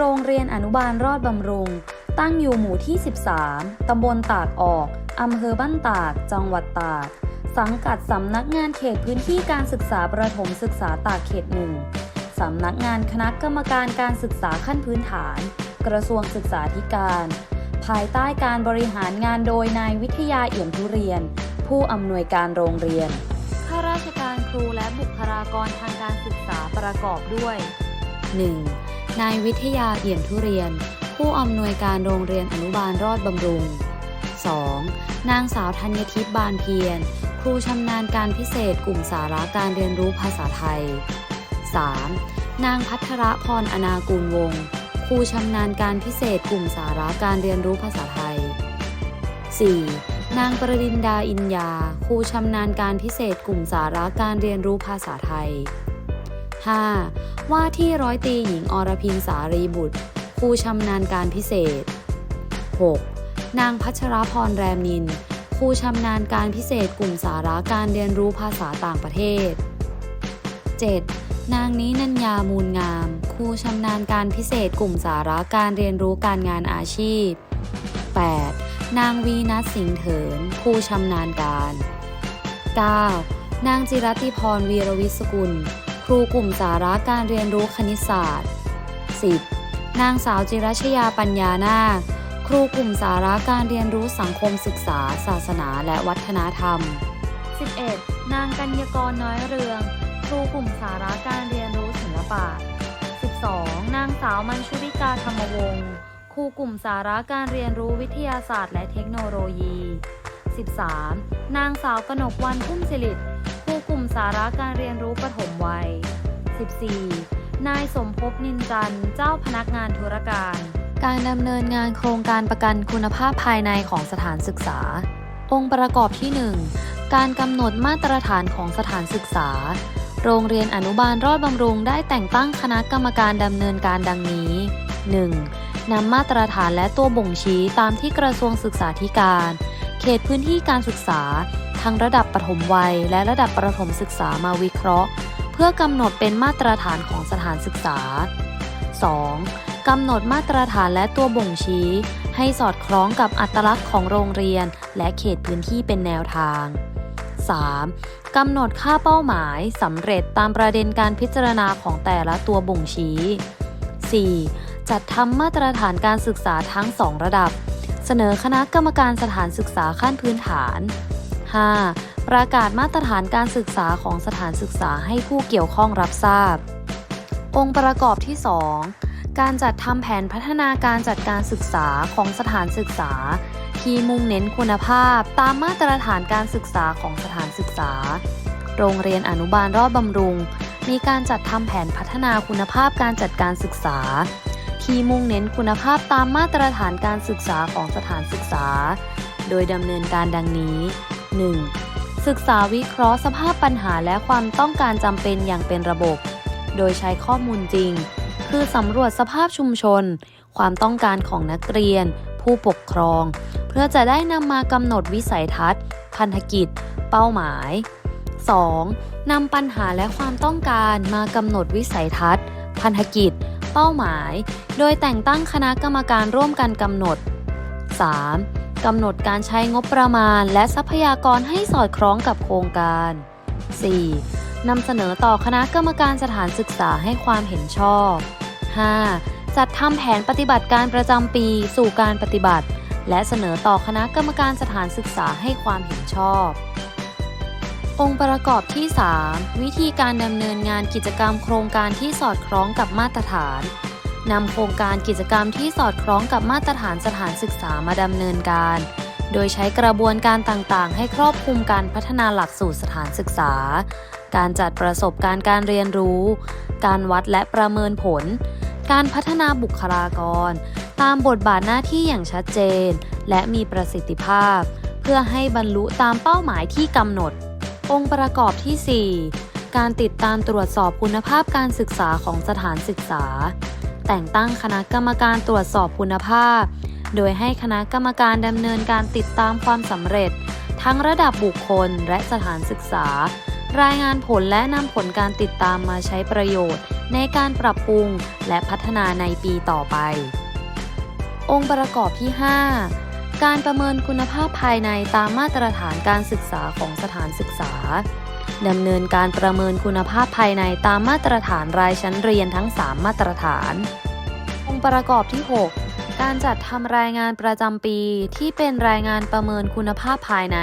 โรงเรียนอนุบาลรอดบำรุง ตั้งอยู่หมู่ที่ 13 ตำบลตากออก อำเภอบ้านตากจังหวัดตากสังกัดสำนักงานเขตพื้นที่การศึกษาประถมศึกษาตากเขตหนึ่งสำนักงานคณะกรรมการการศึกษาขั้นพื้นฐาน กระทรวงศึกษาธิการ ภายใต้การบริหารงานโดยนายวิทยาเอี่ยมทุเรียน ผู้อำนวยการโรงเรียน ข้าราชการครูและบุคลากรทางการศึกษาประกอบด้วย 1. นายวิทยาเอี่ยมทุเรียน ผู้อำนวยการโรงเรียนอนุบาลรอดบำรุง 2. นางสาวธัญทิพย์บานเพียร ครูชำนาญการพิเศษกลุ่มสาระการเรียนรู้ภาษาไทย 3. นางพัทรพรอนากูลวงศ์ครูชำนาญการพิเศษกลุ่มสาระการเรียนรู้ภาษาไทย 4. นางประดินดาอินยา ครูชำนาญการพิเศษกลุ่มสาระการเรียนรู้ภาษาไทย 5. ว่าที่ร้อยตีหญิงอรพินสารีบุตรครูชำนาญการพิเศษ 6. นางพัชรพรแรมนินครูชำนาญการพิเศษกลุ่มสาระการเรียนรู้ภาษาต่างประเทศ 7. นางนินัญญามูลงามครูชำนาญการพิเศษกลุ่มสาระการเรียนรู้การงานอาชีพ 8. นางวีนัทสิงห์เถินครูชำนาญการ 9. นางจิรติพรวีรวิศกุล ครูกลุ่มสาระการเรียนรู้คณิตศาสตร์ 10. นางสาวจิรชยาปัญญานาคครูกลุ่มสาระการเรียนรู้สังคมศึกษา ศาสนาและวัฒนธรรม 11. นางกัญญากรน้อยเรือง ครูกลุ่มสาระการเรียนรู้ศิลปะ 12. นางสาวมัญชุริกาธรรมวงศ์ครูกลุ่มสาระการเรียนรู้วิทยาศาสตร์และเทคโนโลยี 13. นางสาวกนกวันพุ่มสิริ กลุ่มสาระการเรียนรู้ปฐมวัย 14. นายสมภพนินจันเจ้าพนักงานธุรการ การดำเนินงานโครงการประกันคุณภาพภายในของสถานศึกษา องค์ประกอบที่ 1 การกำหนดมาตรฐานของสถานศึกษา โรงเรียนอนุบาลรอดบำรุงได้แต่งตั้งคณะกรรมการดำเนินการดังนี้ 1. นำมาตรฐานและตัวบ่งชี้ตามที่กระทรวงศึกษาธิการ เขตพื้นที่การศึกษา ทั้งระดับประถมวัย และระดับประถมศึกษามาวิเคราะห์ เพื่อกำหนดเป็นมาตรฐานของสถานศึกษา 2. กำหนดมาตรฐานและตัวบ่งชี้ ให้สอดคล้องกับอัตลักษณ์ของโรงเรียน และเขตพื้นที่เป็นแนวทาง 3. กำหนดค่าเป้าหมายสำเร็จตามประเด็นการพิจารณาของแต่ละตัวบ่งชี้ 4. จัดทำมาตรฐานการศึกษาทั้ง 2 ระดับ เสนอคณะกรรมการสถานศึกษาขั้นพื้นฐาน 5. ประกาศมาตรฐานการศึกษาของสถานศึกษาให้ผู้เกี่ยวข้องรับทราบ องค์ประกอบที่ 2 การจัดทำแผนพัฒนาการจัดการศึกษาของสถานศึกษา ที่มุ่งเน้นคุณภาพตามมาตรฐานการศึกษาของสถานศึกษา โรงเรียนอนุบาลรอบบำรุง มีการจัดทำแผนพัฒนาคุณภาพการจัดการศึกษา ที่มุ่งเน้นคุณภาพตามมาตรฐานการศึกษาของสถานศึกษา โดยดำเนินการดังนี้ 1. ศึกษาวิเคราะห์สภาพปัญหาและความต้องการจำเป็นอย่างเป็นระบบ โดยใช้ข้อมูลจริง คือสำรวจสภาพชุมชน ความต้องการของนักเรียน ผู้ปกครอง เพื่อจะได้นำมากำหนดวิสัยทัศน์ พันธกิจ เป้าหมาย 2. นำปัญหาและความต้องการมากำหนดวิสัยทัศน์ พันธกิจ เป้าหมาย โดยแต่งตั้งคณะกรรมการร่วมกันกำหนด 3. กำหนดการใช้งบประมาณและทรัพยากรให้สอดคล้องกับโครงการ 4. นำเสนอต่อคณะกรรมการสถานศึกษาให้ความเห็นชอบ 5. จัดทำแผนปฏิบัติการประจำปีสู่การปฏิบัติ และเสนอต่อคณะกรรมการสถานศึกษาให้ความเห็นชอบ องค์ประกอบที่ 3 วิธีการดำเนินงานกิจกรรมโครงการที่สอดคล้องกับมาตรฐาน นำโครงการกิจกรรมที่สอดคล้องกับมาตรฐานสถานศึกษามาดำเนินการ โดยใช้กระบวนการต่างๆ ให้ครอบคลุมการพัฒนาหลักสูตรสถานศึกษา การจัดประสบการณ์การเรียนรู้ การวัดและประเมินผล การพัฒนาบุคลากร ตามบทบาทหน้าที่อย่างชัดเจน และมีประสิทธิภาพ เพื่อให้บรรลุตามเป้าหมายที่กำหนด องค์ประกอบที่ 4การติดตามตรวจสอบคุณภาพการศึกษาของสถานศึกษา แต่งตั้งคณะกรรมการตรวจสอบคุณภาพ โดยให้คณะกรรมการดำเนินการติดตามความสำเร็จ ทั้งระดับบุคคลและสถานศึกษา รายงานผลและนำผลการติดตามมาใช้ประโยชน์ ในการปรับปรุงและพัฒนาในปีต่อไป องค์ประกอบที่ 5 การประเมินคุณภาพภายในตามมาตรฐานการศึกษาของสถานศึกษา ดำเนินการประเมินคุณภาพภายในตามมาตรฐานรายชั้นเรียนทั้ง 3 มาตรฐาน องค์ประกอบที่ 6 การจัดทำรายงานประจำปีที่เป็นรายงานประเมินคุณภาพภายใน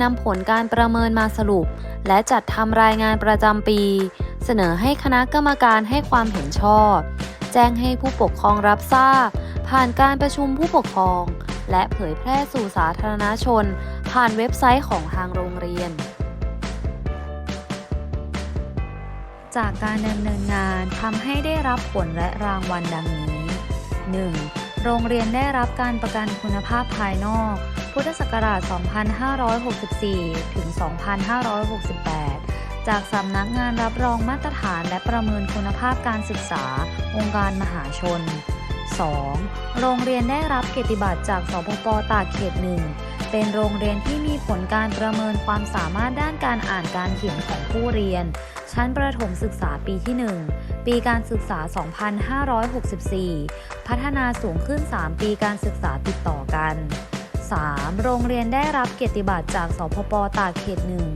นำผลการประเมินมาสรุป และจัดทำรายงานประจำปี เสนอให้คณะกรรมการให้ความเห็นชอบ แจ้งให้ผู้ปกครองรับทราบ ผ่านการประชุมผู้ปกครอง และเผยแพร่สู่สาธารณชน ผ่านเว็บไซต์ของทางโรงเรียน จากการดำเนินงานทำให้ได้รับผลและรางวัลดังนี้ 1. โรงเรียนได้รับการประกันคุณภาพภายนอก พุทธศักราช 2564 ถึง 2568 จากสำนักงานรับรองมาตรฐานและประเมินคุณภาพการศึกษา องค์การมหาชน 2. โรงเรียนได้รับเกียรติบัตรจากสพปตากเขตหนึ่ง เป็นโรงเรียนที่มีผลการประเมินความสามารถด้านการอ่านการเขียนของผู้เรียน ชั้นประถมศึกษาปีที่ 1 ปีการศึกษา 2564 พัฒนาสูงขึ้น 3 ปีการศึกษาติดต่อกัน 3. โรงเรียนได้รับเกียรติบัตรจากสพปตากเขตหนึ่ง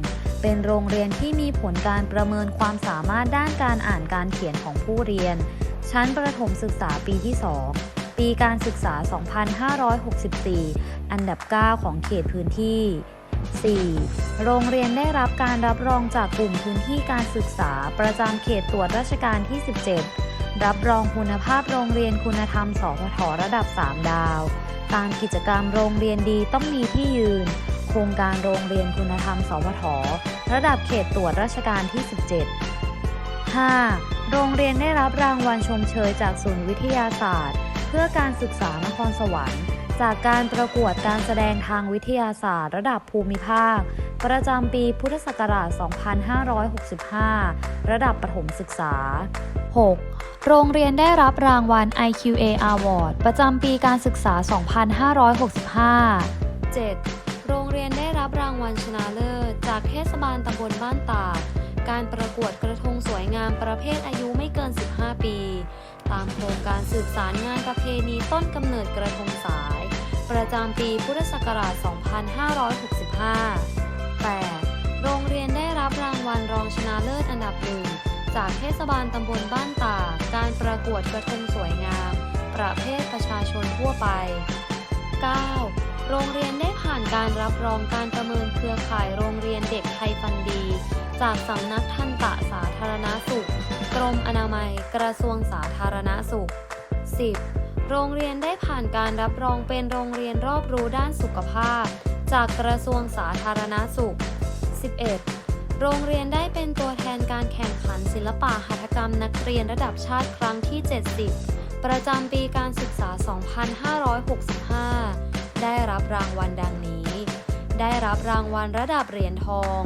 เป็นโรงเรียนที่มีผลการประเมินความสามารถด้านการอ่านการเขียนของผู้เรียน ชั้นประถมศึกษาปีที่ 2 ปีการศึกษา 2564 อันดับ 9 ของเขตพื้นที่ 4. โรงเรียนได้รับการรับรองจากกลุ่มพื้นที่การศึกษาประจำเขตตรวจราชการที่ 17 รับรองคุณภาพโรงเรียนคุณธรรมสพทระดับ 3 ดาว ตามกิจกรรมโรงเรียนดีต้องมีที่ยืน โครงการโรงเรียนคุณธรรมสพทระดับเขตตรวจราชการที่ 17 5. โรงเรียนได้รับรางวัลชมเชยจากศูนย์วิทยาศาสตร์ พื่อการศึกษานครสวรรค์ จากการประกวดการแสดงทางวิทยาศาสตร์ ระดับภูมิภาค ประจำปีพุทธศักราช 2565 ระดับประถมศึกษา 6. โรงเรียนได้รับรางวัล IQA Award ประจำปีการศึกษา 2565 7. โรงเรียนได้รับรางวัลชนะเลิศ จากเทศบาลตำบลบ้านตากการประกวดกระทงสวยงามประเภทอายุไม่เกิน 15 ปี ตามโครงการสืบสารงานประเพณีต้นกำเนิดกระทงสาย ประจำปีพุทธศักราช 2565 8. โรงเรียนได้รับรางวัลรองชนะเลิศอันดับหนึ่งจากเทศบาลตำบลบ้านตากการประกวดกระทงสวยงาม ประเภทประชาชนทั่วไป 9. โรงเรียนได้ผ่านการรับรองการประเมินเครือข่ายโรงเรียนเด็กไทยฟันดี จากสำนักทันตะสาธารณสุข กรมอนามัย กระทรวงสาธารณสุข 10. โรงเรียนได้ผ่านการรับรองเป็นโรงเรียนรอบรู้ด้านสุขภาพ จากกระทรวงสาธารณสุข 11. โรงเรียนได้เป็นตัวแทนการแข่งขันศิลปะหัตถกรรมนักเรียนระดับชาติครั้งที่ 70 ประจำปีการศึกษา 2565 ได้รับรางวัลดังนี้ ได้รับรางวัลระดับเหรียญทอง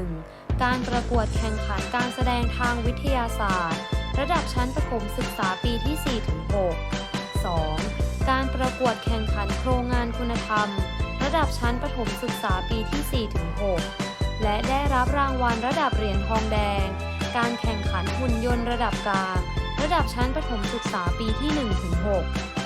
1. การประกวดแข่งขันการแสดงทางวิทยาศาสตร์ ระดับชั้นประถมศึกษาปีที่ 4-6 2. การประกวดแข่งขันโครงงานคุณธรรม ระดับชั้นประถมศึกษาปีที่ 4-6 และได้รับรางวัลระดับเหรียญทองแดง การแข่งขันหุ่นยนต์ระดับกลาง ระดับชั้นประถมศึกษาปีที่ 1-6